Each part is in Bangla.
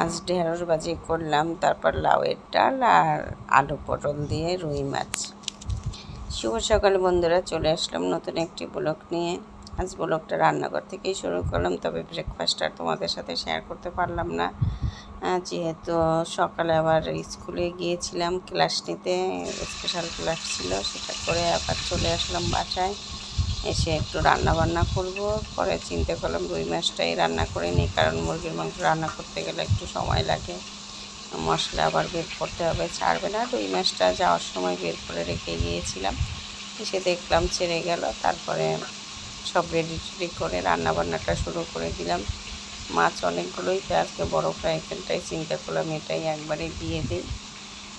আজ ঢেঁড়স ভাজি করলাম, তারপর লাউয়ের ডাল আর আলু পটল দিয়ে রুই মাছ। শুভ সকাল বন্ধুরা, চলে আসলাম নতুন একটি ব্লগ নিয়ে। আজ ব্লগটা রান্নাঘর থেকেই শুরু করলাম, তবে ব্রেকফাস্ট আর তোমাদের সাথে শেয়ার করতে পারলাম না। যেহেতু সকালে আবার স্কুলে গিয়েছিলাম ক্লাস নিতে স্পেশাল ক্লাস ছিল, সেটা করে আবার চলে আসলাম বাসায়। এসে একটু রান্না বান্না করব। পরে চিন্তা করলাম রুই মাছটাই রান্না করে নিই, কারণ মুরগির মাংস রান্না করতে গেলে একটু সময় লাগে। মশলা আবার বের করতে হবে, ছাড়বে না। রুই মাছটা যাওয়ার সময় বের করে রেখে গিয়েছিলাম। এসে দেখলাম ছেড়ে গেল, তারপরে সব রেডি টেডি করে রান্না বান্নাটা শুরু করে দিলাম। মাছ অনেকগুলোই, তো আজকে বড় ফ্রাই চিন্তা করলাম, এটাই একবারে দিয়ে দিই।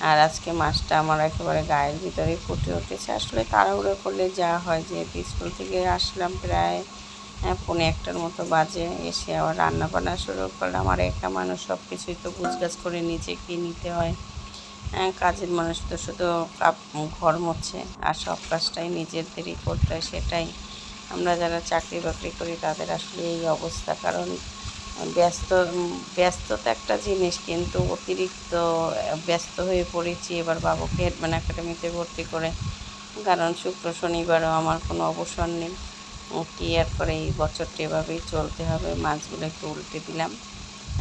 আর আজকে মাছটা আমার একেবারে গায়ের ভিতরে ফুটে উঠেছে। আসলে তাড়াহুড়ো করলে যা হয় যে স্কুল থেকে আসলাম প্রায় আহ, পৌনে একটার মতো বাজে। এসে আবার রান্না বান্না শুরু করলাম। আর একটা মানুষ সব কিছুই তো গুছগাছ করে নিচে নিজেকে নিতে হয়? আহ, কাজের মানুষ তো শুধু কাপ ঘর মোছে। আর সব কাজটাই নিজেদেরই করতে হয় সেটাই। আমরা যারা চাকরি বাকরি করি তাদের আসলে এই অবস্থা। কারণ ব্যস্ত উম, ব্যস্ততা একটা জিনিস কিন্তু অতিরিক্ত ব্যস্ত হয়ে পড়েছি। এবার বাবুকে হেডম্যান একাডেমিতে ভর্তি করে কারণ শুক্র শনিবারও আমার কোনো অবসর নেই। কি আর করে এই বছরটি এভাবেই চলতে হবে। মাছগুলো একটু উল্টে দিলাম।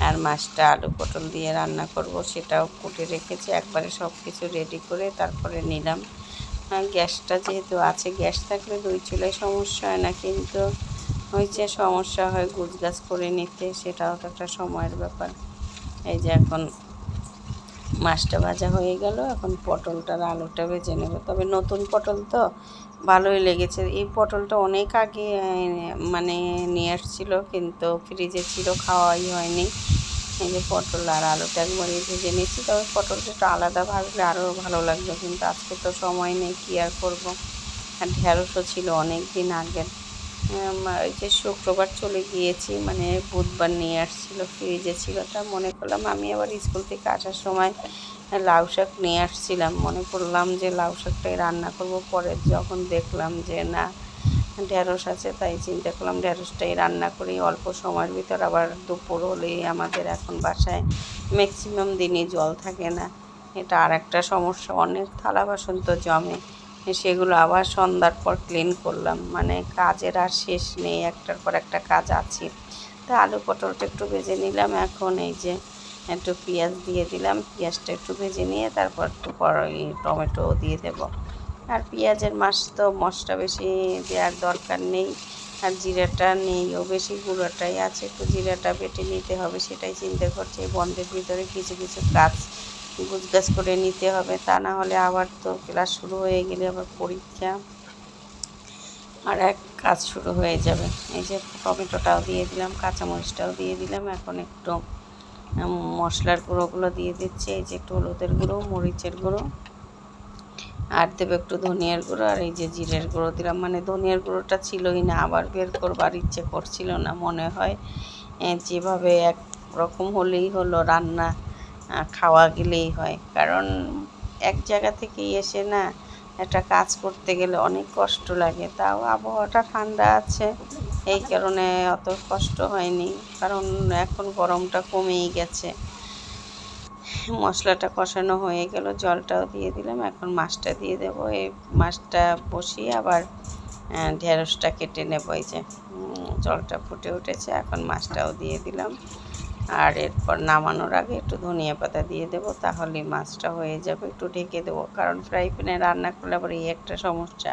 আর মাছটা আলু পটল দিয়ে রান্না করব সেটাও কুটে রেখেছি। একবারে সব কিছু রেডি করে তারপরে নিলাম। গ্যাসটা যেহেতু আছে গ্যাস থাকলে দুই চুলায় সমস্যা হয় না কিন্তু হয়েছে, সমস্যা হয় গুছগাছ করে নিতে, সেটাও তো একটা সময়ের ব্যাপার। এই যে এখন মাছটা ভাজা হয়ে গেল, এখন পটলটার আলুটা ভেজে নেব। তবে নতুন পটল তো ভালোই লেগেছে। এই পটলটা অনেক আগে মানে নিয়ে আসছিল, কিন্তু ফ্রিজে ছিল, খাওয়াই হয়নি। এই যে পটল আর আলুটা একবারই ভেজে নিচ্ছি তবে পটলটা একটু আলাদা ভাজলে আরও ভালো লাগবে, কিন্তু আজকে তো সময় নেই, কী আর করব? আর ঢ্যাঁড়সও ছিল অনেক দিন আগের। যে শুক্রবার চলে গিয়েছি মানে বুধবার নিয়ে আসছিল ফ্রিজে ছিল তা মনে করলাম আমি আবার স্কুল থেকে আসার সময় লাউ শাক নিয়ে আসছিলাম। মনে করলাম যে লাউ শাকটাই রান্না করব। পরে যখন দেখলাম যে না ঢ্যাঁড়স আছে, তাই চিন্তা করলাম ঢ্যাঁড়সটাই রান্না করি। অল্প সময়ের ভিতর আবার দুপুর হলেই আমাদের এখন বাসায় ম্যাক্সিমাম দিনই জল থাকে না। এটা আর একটা সমস্যা, অনেক থালা বাসন তো জমে। সেগুলো আবার সন্ধ্যার পর ক্লিন করলাম। মানে কাজের আর শেষ নেই, একটার পর একটা কাজ আছে। তা আলু পটলটা একটু ভেজে নিলাম। এখন এই যে একটু পেঁয়াজ দিয়ে দিলাম। পেঁয়াজটা একটু ভেজে নিয়ে তারপর একটু টমেটো দিয়ে দেব। আর পেঁয়াজের মাছ তো মশলা বেশি দেওয়ার দরকার নেই। আর জিরাটা নেইও বেশি গুঁড়োটাই আছে। একটু জিরাটা বেটে নিতে হবে, সেটাই চিন্তা করছি। এই বন্ধের ভিতরে কিছু কিছু কাজ গুছগাছ করে নিতে হবে। তা না হলে আবার তো ক্লাস শুরু হয়ে গেলে আবার পরীক্ষা। আর এক কাজ শুরু হয়ে যাবে। এই যে টমেটোটাও দিয়ে দিলাম, কাঁচামরিচটাও দিয়ে দিলাম। এখন একটু মশলার গুঁড়োগুলো দিয়ে দিচ্ছি। এই যে একটু হলুদের গুঁড়ো, মরিচের গুঁড়ো। আর দেবো একটু ধনিয়ার গুঁড়ো। আর এই যে জিরের গুঁড়ো দিলাম। মানে ধনিয়ার গুঁড়োটা ছিলই না, আবার বের করবার ইচ্ছে করছিল না, মনে হয়। যেভাবে এক রকম হলেই হলো রান্না। খাওয়া গেলেই হয়। কারণ এক জায়গা থেকে এসে না একটা কাজ করতে গেলে অনেক কষ্ট লাগে। তাও আবহাওয়াটা ঠান্ডা আছে, এই কারণে অত কষ্ট হয়নি। কারণ এখন গরমটা কমেই গেছে। মশলাটা কষানো হয়ে গেল, জলটাও দিয়ে দিলাম, এখন মাছটা দিয়ে দেবো। এই মাছটা বসিয়ে আবার ঢেঁড়সটা কেটে নেব। এই যে জলটা ফুটে উঠেছে, এখন মাছটাও দিয়ে দিলাম। আর এরপর নামানোর আগে একটু ধনিয়া পাতা দিয়ে দেবো, তাহলে মাছটা হয়ে যাবে। একটু ঢেকে দেবো, কারণ ফ্রাই প্যানে রান্না করলে আবার এই একটা সমস্যা।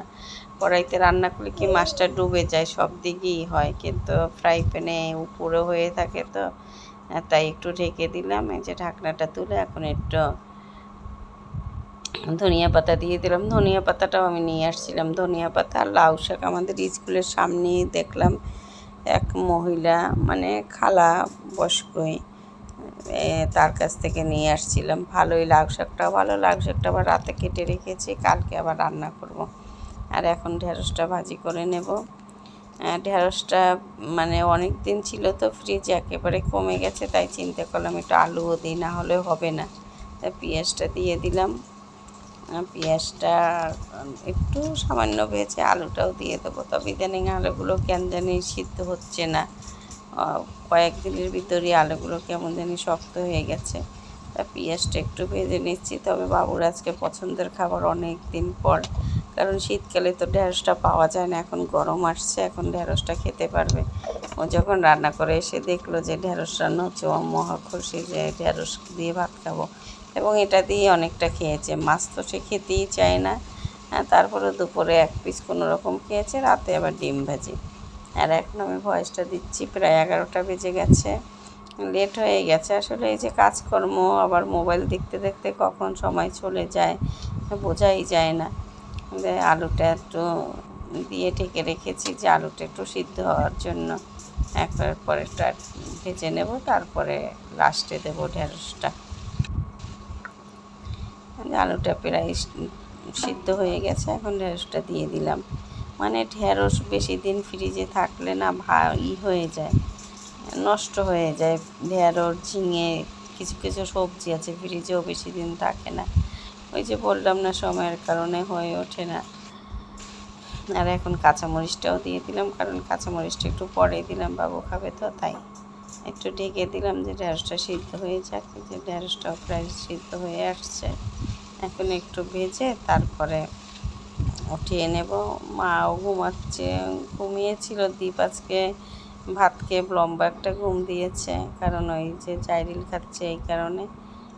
কড়াইতে রান্না করলে কি মাছটা ডুবে যায়, সব দিকেই হয়। কিন্তু ফ্রাই প্যানে উপরে হয়ে থাকে তো, তাই একটু ঢেকে দিলাম। এই যে ঢাকনাটা তুলে এখন একটু ধনিয়া পাতা দিয়ে দিলাম। ধনিয়া পাতাটাও আমি নিয়ে আসছিলাম। ধনিয়া পাতা আর লাউ শাক আমাদের স্কুলের সামনেই দেখলাম। এক মহিলা মানে খালা বয়স্কই তার কাছ থেকে নিয়ে আসছিলাম। ভালোই লাউ শাকটাও ভালো, লাউ শাকটা আবার রাতে কেটে রেখেছি, কালকে আবার রান্না করব। আর এখন ঢেঁড়সটা ভাজি করে নেব। ঢেঁড়সটা মানে অনেক দিন ছিল তো ফ্রিজ একেবারে কমে গেছে, তাই চিন্তা করলাম একটু আলুও দিই, না হলে হবে না। পেঁয়াজটা দিয়ে দিলাম। পেঁয়াজটা একটু সামান্য পেয়েছে আলুটাও দিয়ে দেবো। তবে ইদানিং আলুগুলো কেন জানি সিদ্ধ হচ্ছে না। কয়েকদিনের ভিতরে আলুগুলো কেমন জানি শক্ত হয়ে গেছে। তা পেঁয়াজটা একটু ভেজে নিচ্ছি। তবে বাবুর আজকে পছন্দের খাবার অনেক দিন পর। কারণ শীতকালে তো ঢেঁড়সটা পাওয়া যায় না। এখন গরম আসছে, এখন ঢেঁড়সটা খেতে পারবে। ও যখন রান্না করে এসে দেখল যে ঢেঁড়স রান্না হচ্ছে ও মহা খুশি যে ঢেঁড়স দিয়ে ভাত খাব। এবং এটা দিয়ে অনেকটা খেয়েছে। মাছ তো সে খেতেই চায় না। হ্যাঁ তারপরে দুপুরে এক পিস কোনো রকম খেয়েছে, রাতে আবার ডিম ভাজি। আর এখন আমি ভয়েসটা দিচ্ছি, প্রায় এগারোটা বেজে গেছে। লেট হয়ে গেছে। আসলে এই যে কাজকর্ম, আবার মোবাইল দেখতে দেখতে কখন সময় চলে যায়, বোঝাই যায় না। আলুটা একটু দিয়ে ঢেকে রেখেছি যে আলুটা একটু সিদ্ধ হওয়ার জন্য। একবার পরেরটা ভেজে নেব, তারপরে লাস্টে দেবো ঢেঁড়সটা। আলুটা প্রায় সিদ্ধ হয়ে গেছে, এখন ঢেঁড়সটা দিয়ে দিলাম। মানে ঢেঁড়স বেশি দিন ফ্রিজে থাকলে না ভা ই হয়ে যায়, নষ্ট হয়ে যায়। ঢেঁড়স, ঝিঙে, কিছু কিছু সবজি আছে ফ্রিজেও বেশি দিন থাকে না। ওই যে বললাম না, সময়ের কারণে হয়ে ওঠে না। আর এখন কাঁচামরিচটাও দিয়ে দিলাম, কারণ কাঁচামরিচটা একটু পরে দিলাম, বাবু খাবে তো, তাই একটু ঢেকে দিলাম যে ঢেঁড়সটা সিদ্ধ হয়ে যাক যে ঢেঁড়সটাও প্রায় সিদ্ধ হয়ে আসছে। এখন একটু ভেজে তারপরে উঠিয়ে নেব। মাও ঘুমাচ্ছে, ঘুমিয়েছিল। দীপ আজকে ভাত খেয়ে লম্বা একটা ঘুম দিয়েছে, কারণ ওই যে জাইরিল খাচ্ছে এই কারণে।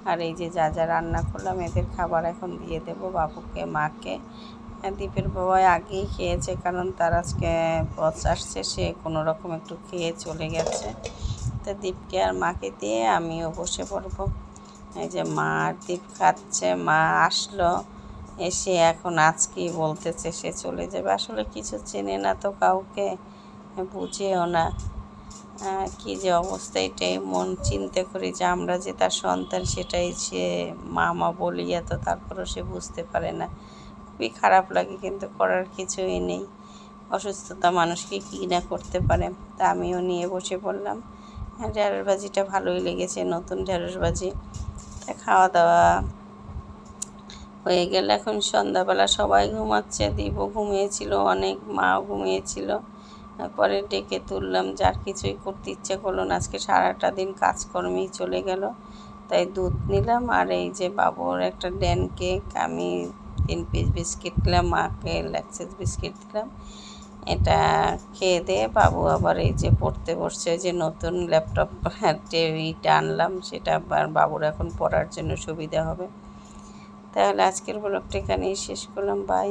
আর এই যে যা যা রান্না করলাম, এদের খাবার এখন দিয়ে দেব বাবুকে, মাকে। আর দীপের বাবা আগেই খেয়েছে, কারণ তার আজকে বস আসছে, সে কোনো রকম একটু খেয়ে চলে গেছে। তো দীপকে আর মাকে দিয়ে আমিও বসে পড়ব। এই যে মা দীপ খাচ্ছে, মা আসলো, এসে এখন আজকেই বলতেছে সে চলে যাবে। আসলে কিছু চেনে না তো কাউকে, বুঝেও না। কি যে অবস্থা, এটাই মন চিন্তা করি যে আমরা যে তার সন্তান, সেটাই সে মামা বলি এত তারপরও সে বুঝতে পারে না। খুবই খারাপ লাগে, কিন্তু করার কিছুই নেই। অসুস্থতা মানুষকে কী না করতে পারে, তা আমিও নিয়ে বসে পড়লাম। ঢেঁড়স ভাজিটা ভালোই লেগেছে, নতুন ঢেঁড়স ভাজি। তা খাওয়া দাওয়া হয়ে গেলে। এখন সন্ধ্যাবেলা সবাই ঘুমাচ্ছে। দীপও ঘুমিয়েছিল, অনেক মাও ঘুমিয়েছিল। তারপরে ডেকে তুললাম, যার কিছুই করতে ইচ্ছে করল না। আজকে সারাটা দিন কাজকর্মেই চলে গেল। তাই দুধ নিলাম আর এই যে বাবুর একটা ড্যান কেক, আমি তিন পিস বিস্কিট দিলাম মাকে ল্যাক্সেস বিস্কিট দিলাম। এটা খেয়ে দিয়ে বাবু আবার এই যে পড়তে বসছে, যে নতুন ল্যাপটপ টেবিটা আনলাম, সেটা আবার বাবুর এখন পড়ার জন্য সুবিধা হবে। তাহলে আজকের ব্লগটা এখানেই শেষ করলাম বাই